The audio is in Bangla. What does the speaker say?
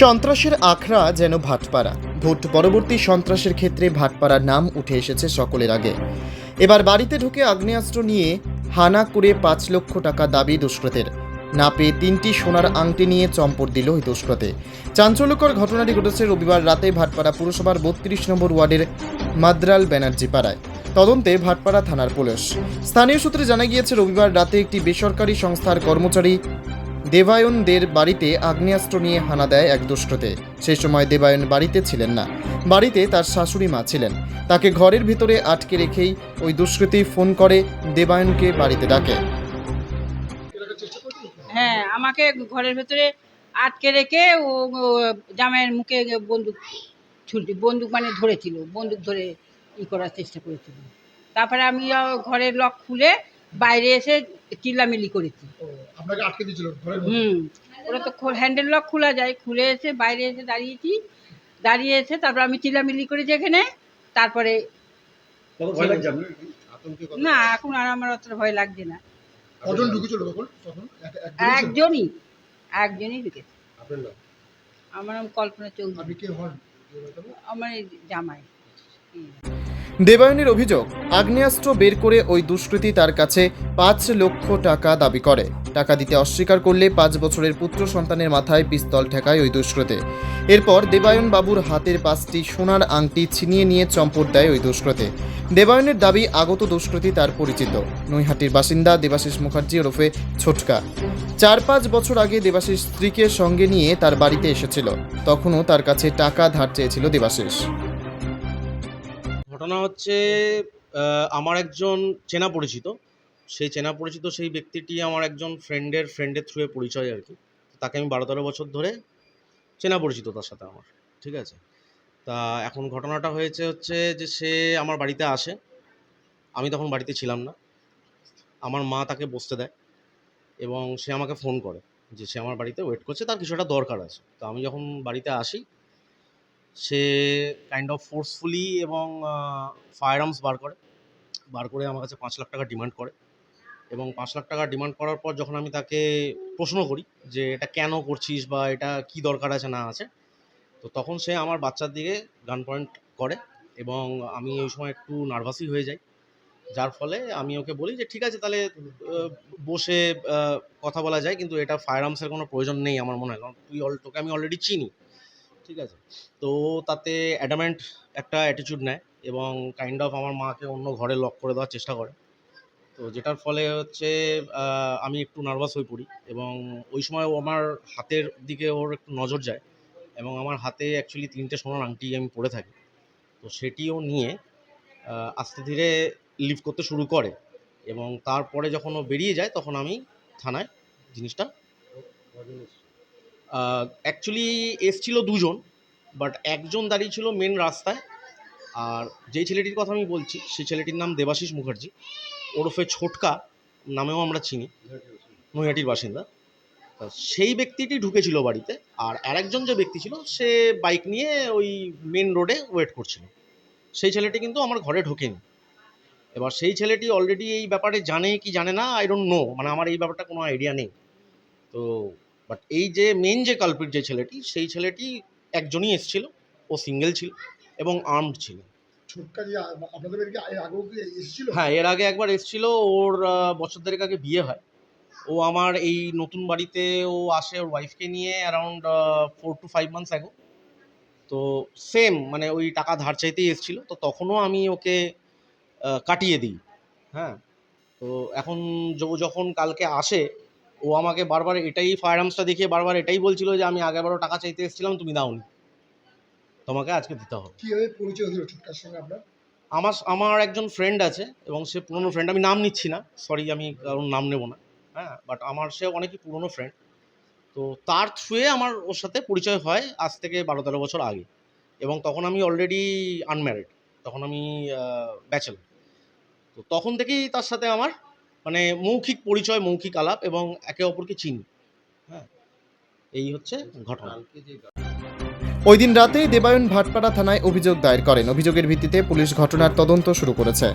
সন্ত্রাসের আখড়া যেন ভাটপাড়া। ভোট পরবর্তী সন্ত্রাসের ক্ষেত্রে ভাটপাড়ার নাম উঠে এসেছে সকলের আগে। এবার বাড়িতে ঢুকে আগ্নেয়াস্ত্র নিয়ে হানা করে পাঁচ লক্ষ টাকা দাবি দুষ্কৃতের। না পেয়ে তিনটি সোনার আংটি নিয়ে চম্পট দিল ওই দুষ্কৃতে। চাঞ্চল্যকর ঘটনাটি ঘটেছে রবিবার রাতে ভাটপাড়া পুরসভার বত্রিশ নম্বর ওয়ার্ডের মাদ্রাল ব্যানার্জি পাড়ায় তদন্তে ভাটপাড়া থানার পুলিশ। স্থানীয় সূত্রে জানা গিয়েছে, রবিবার রাতে একটি বেসরকারি সংস্থার কর্মচারী দেবায়নদের বাড়িতে আগ্নেয়াস্ত্র নিয়ে হানা দেয় এক দুষ্কৃতে সেই সময় দেবায়ন বাড়িতে ছিলেন না। বাড়িতে তার শাশুড়ি মা ছিলেন। তাকে ঘরের ভিতরে আটকে রেখেই ওই দুষ্কৃতী ফোন করে দেবায়নকে বাড়িতে ডাকে। হ্যাঁ আমাকে ঘরের ভেতরে আটকে রেখে ও জামাইয়ের মুখে বন্দুক ছুটি বন্দুক মানে ধরেছিল, বন্দুক ধরে ই করার চেষ্টা করেছিল। তারপরে আমি ঘরের লক খুলে বাইরে এসে চিল্লামিল্লি করেছি। আপনাকে আটকে দিয়েছিল হুম ওরা তো হ্যান্ডেল লক খোলা যায়। খুলে এসে বাইরে এসে দাঁড়িয়েছি। দাঁড়িয়ে এসে তারপর আমি চিল্লামিল্লি করেছি এখানে। তারপরে না এখন আর আমার অতটা ভয় লাগছে না। কজন ঢুকেছিল একজনই একজনই ঢুকেছে। আমার নাম কল্পনা চৌধুরী। আপনি কে হন? আমার জামাই। দেবায়নের অভিযোগ, আগ্নেয়াস্ত্র বের করে ওই দুষ্কৃতী তার কাছে পাঁচ লক্ষ টাকা দাবি করে। টাকা দিতে অস্বীকার করলে পাঁচ বছরের পুত্র সন্তানের মাথায় পিস্তল ঠেকায় ওই দুষ্কৃতে। এরপর দেবায়ন বাবুর হাতের পাঁচটি সোনার আংটি ছিনিয়ে নিয়ে চম্পট দেয় ওই দুষ্কৃতে। দেবায়নের দাবি আগত দুষ্কৃতী তার পরিচিত। নৈহাটির বাসিন্দা দেবাশিস মুখার্জি ওরফে ছোটকা। চার পাঁচ বছর আগে দেবাশিস স্ত্রীকে সঙ্গে নিয়ে তার বাড়িতে এসেছিল। তখনও তার কাছে টাকা ধার চেয়েছিল দেবাশিস। ঘটনা হচ্ছে আমার একজন চেনা পরিচিত। সেই চেনা পরিচিত সেই ব্যক্তিটি আমার একজন ফ্রেন্ডের ফ্রেন্ডের থ্রুয়ে পরিচয় আর কি। তাকে আমি বারো তেরো বছর ধরে চেনা পরিচিত তার সাথে আমার, ঠিক আছে? তা এখন ঘটনাটা হয়েছে হচ্ছে যে সে আমার বাড়িতে আসে। আমি তখন বাড়িতে ছিলাম না। আমার মা তাকে বসতে দেয় এবং সে আমাকে ফোন করে যে সে আমার বাড়িতে ওয়েট করছে, তার কিছু একটা দরকার আছে। তো আমি যখন বাড়িতে আসি সে কাইন্ড অফ ফোর্সফুলি এবং ফায়ার আর্মস বার করে। বার করে আমার কাছে পাঁচ লাখ টাকা ডিমান্ড করে। এবং পাঁচ লাখ টাকা ডিমান্ড করার পর যখন আমি তাকে প্রশ্ন করি যে, এটা কেন করছিস বা এটা কি দরকার আছে না আছে? তো তখন সে আমার বাচ্চার দিকে গান পয়েন্ট করে এবং আমি ওই সময় একটু নার্ভাসই হয়ে যাই। যার ফলে আমি ওকে বলি যে, ঠিক আছে, তাহলে বসে কথা বলা যায়। কিন্তু এটা ফায়ার আর্মসের কোনো প্রয়োজন নেই আমার মনে হয়। কারণ তুই অল, তোকে আমি অলরেডি চিনি। ঠিক আছে? তো তাতে অ্যাডামেন্ট একটা অ্যাটিটিউড নেয় এবং কাইন্ড অফ আমার মাকে অন্য ঘরে লক করে দেওয়ার চেষ্টা করে। তো যেটার ফলে হচ্ছে আমি একটু নার্ভাস হয়ে পড়ি এবং ওই সময় ও আমার হাতের দিকে ওর একটু নজর যায় এবং আমার হাতে অ্যাকচুয়ালি তিনটে সোনার আংটি আমি পরে থাকি। তো সেটিও নিয়ে আস্তে ধীরে লিভ করতে শুরু করে এবং তারপরে যখন ও বেরিয়ে যায় তখন আমি থানায় জিনিসটা অ্যাকচুয়ালি এসছিল দুজন বাট একজন দাঁড়িয়ে ছিল মেন রাস্তায়। আর যেই ছেলেটির কথা আমি বলছি, সেই ছেলেটির নাম দেবাশিস মুখার্জি। ওরফে ছোটকা নামেও আমরা চিনি, নৈহাটির বাসিন্দা। সেই ব্যক্তিটি ঢুকেছিল বাড়িতে, আর আরেকজন যে ব্যক্তি ছিল, সে বাইক নিয়ে ওই মেন রোডে ওয়েট করছিল। সেই ছেলেটি কিন্তু আমার ঘরে ঢোকেনি। এবার সেই ছেলেটি অলরেডি এই ব্যাপারে জানে কি জানে না আই ডোন্ট নো মানে আমার এই ব্যাপারটা কোনো আইডিয়া নেই। তো বাট এই যে মেন যে কালপিট যে ছেলেটি সেই ছেলেটি একজনই এসেছিল ও সিঙ্গেল ছিল এবং আর্মড ছিল। হ্যাঁ এর আগে একবার এসেছিল ওর বছর দেড়েক আগে বিয়ে হয়। ও আমার এই নতুন বাড়িতে ও আসে ওর ওয়াইফকে নিয়ে around four two five months আগে তো সেম মানে ওই টাকা ধার চাইতেই এসেছিল। তো তখনও আমি ওকে কাটিয়ে দিই। হ্যাঁ তো এখন যখন কালকে আসে ও আমাকে বারবার এটাই ফায়ার আর্মসটা দেখিয়ে বারবার এটাই বলছিল যে আমি আগেরবারও টাকা চাইতে এসেছিলাম তুমি দাওনি। তোমাকে আজকে দিতে হবে। কীভাবে পরিচয় হলো ছোটকার সঙ্গে আপনার? আমার আমার একজন ফ্রেন্ড আছে এবং সে পুরনো ফ্রেন্ড আমি নাম নিচ্ছি না সরি আমি কারণ নাম নেব না হ্যাঁ বাট আমার সে অনেকই পুরনো ফ্রেন্ড তো তার থ্রুয়ে আমার ওর সাথে পরিচয় হয় আজ থেকে বারো তেরো বছর আগে। এবং তখন আমি অলরেডি আনম্যারিড তখন আমি ব্যাচেলার তো তখন থেকেই তার সাথে আমার মানে মৌখিক পরিচয়, মৌখিক আলাপ এবং একে অপরকে চিনি। হ্যাঁ এই হচ্ছে ঘটনা। ওই দিন রাতেই দেবায়ন ভাটপাড়া থানায় অভিযোগ দায়ের করেন। অভিযোগের ভিত্তিতে পুলিশ ঘটনার তদন্ত শুরু করেছে।